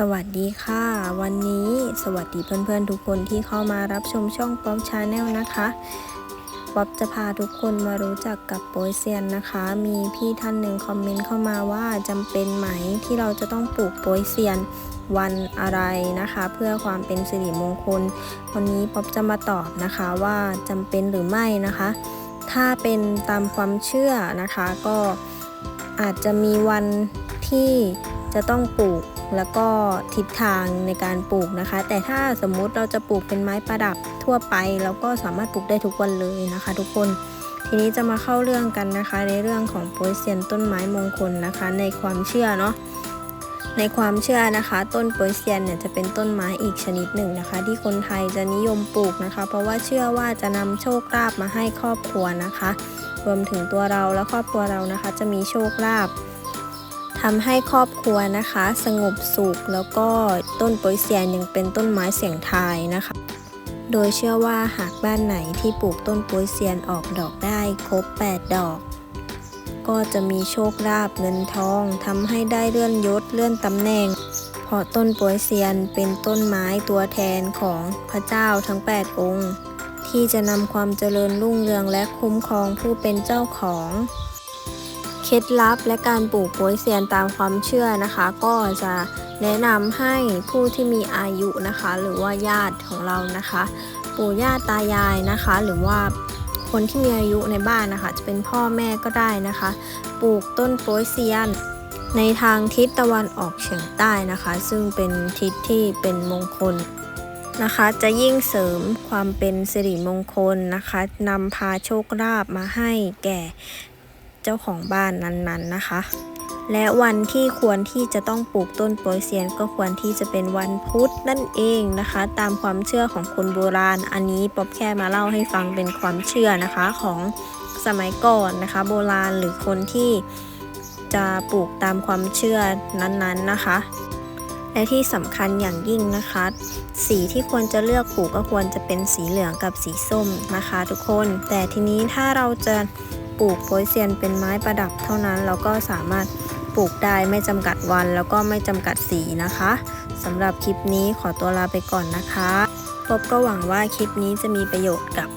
สวัสดีค่ะ วันนี้สวัสดีเพื่อนๆทุกคนที่เข้ามารับชมช่องป๊อปชาแนลนะคะป๊อปจะพาทุกคนมารู้จักกับโปยเซียนนะคะ มีพี่ท่านหนึ่งคอมเมนต์เข้ามาว่าจำเป็นไหมที่เราจะต้องปลูกโปยเซียนวันอะไรนะคะ เพื่อความเป็นสิริมงคล วันนี้ป๊อปจะมาตอบนะคะว่าจำเป็นหรือไม่นะคะ ถ้าเป็นตามความเชื่อนะคะ ก็อาจจะมีวันที่จะต้องปลูก แล้วก็ทิศทางในการปลูกนะคะ แต่ถ้าสมมุติเราจะปลูกเป็นไม้ประดับทั่วไป เราก็สามารถปลูกได้ทุกวันเลยนะคะ ทุกคนทีนี้จะมาเข้าเรื่องกันนะคะ ในเรื่องของโปยเซียนต้นไม้มงคลนะคะ ในความเชื่อเนาะในความเชื่อนะคะ ต้นโปยเซียนเนี่ยจะเป็นต้นไม้อีกชนิดหนึ่งนะคะ ที่คนไทยจะนิยมปลูกนะคะ เพราะว่าเชื่อว่าจะนำโชคลาภมาให้ครอบครัวนะคะ รวมถึงตัวเราและครอบครัวเรานะคะ จะมีโชคลาภ ทำให้ครอบครัวนะคะ สงบสุขแล้วก็ต้นโปยเซียนยังเป็นต้นไม้เสียงทายนะคะ โดยเชื่อว่าหากบ้านไหนที่ปลูกต้นโปยเซียนออกดอกได้ครบ 8 ดอก ก็จะมีโชคลาภเงินทองทำให้ได้เลื่อนยศเลื่อนตำแหน่ง เพราะต้นโปยเซียนเป็นต้นไม้ตัวแทนของพระเจ้าทั้ง 8 องค์ ที่จะนำความเจริญรุ่งเรืองและคุ้มครองผู้เป็นเจ้าของ เคล็ดลับและการปลูกโปยเซียนตามความเชื่อนะคะ ก็จะแนะนำให้ผู้ที่มีอายุนะคะ หรือว่าญาติของเรานะคะ ปู่ย่าตายายนะคะ หรือว่าคนที่มีอายุในบ้านนะคะ จะเป็นพ่อแม่ก็ได้นะคะ ปลูกต้นโปยเซียน ในทางทิศตะวันออกเฉียงใต้นะคะ ซึ่งเป็นทิศที่เป็นมงคลนะคะ จะยิ่งเสริมความเป็นสิริมงคลนะคะนำพาโชคลาภมาให้แก่ เจ้าของบ้านนั้นๆนะคะ และวันที่ควรที่จะต้องปลูกต้นโปยเซียนก็ควรที่จะเป็นวันพุธนั่นเองนะคะ ตามความเชื่อของคนโบราณ อันนี้ป๊อบแค่มาเล่าให้ฟังเป็นความเชื่อนะคะของสมัยก่อนนะคะ โบราณหรือคนที่จะปลูกตามความเชื่อนั้นๆนะคะ และที่สำคัญอย่างยิ่งนะคะ สีที่ควรจะเลือกปลูกก็ควรจะเป็นสีเหลืองกับสีส้มนะคะ ทุกคน แต่ทีนี้ถ้าเราจะ ปลูกโปยเซียนเป็นไม้ประดับเท่านั้นเราก็สามารถปลูกได้ไม่จำกัดวันแล้วก็ไม่จำกัดสีนะคะสำหรับคลิปนี้ขอตัวลาไปก่อนนะคะพบก็หวังว่าคลิปนี้จะมีประโยชน์กับ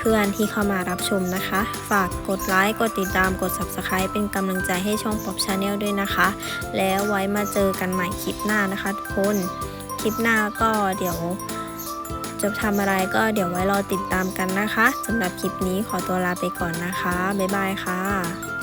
เพื่อนๆที่เข้ามารับชมนะคะ ฝากกดไลค์ กดติดตาม กด subscribe เป็นกำลังใจให้ช่องป๊อปชาแนลด้วยนะคะ แล้วไว้มาเจอกันใหม่คลิปหน้านะคะทุกคน คลิปหน้าก็เดี๋ยว จะทำอะไรก็เดี๋ยวไว้รอติดตามกันนะคะสำหรับคลิปนี้ขอตัวลาไปก่อนนะคะ บ๊ายบายค่ะ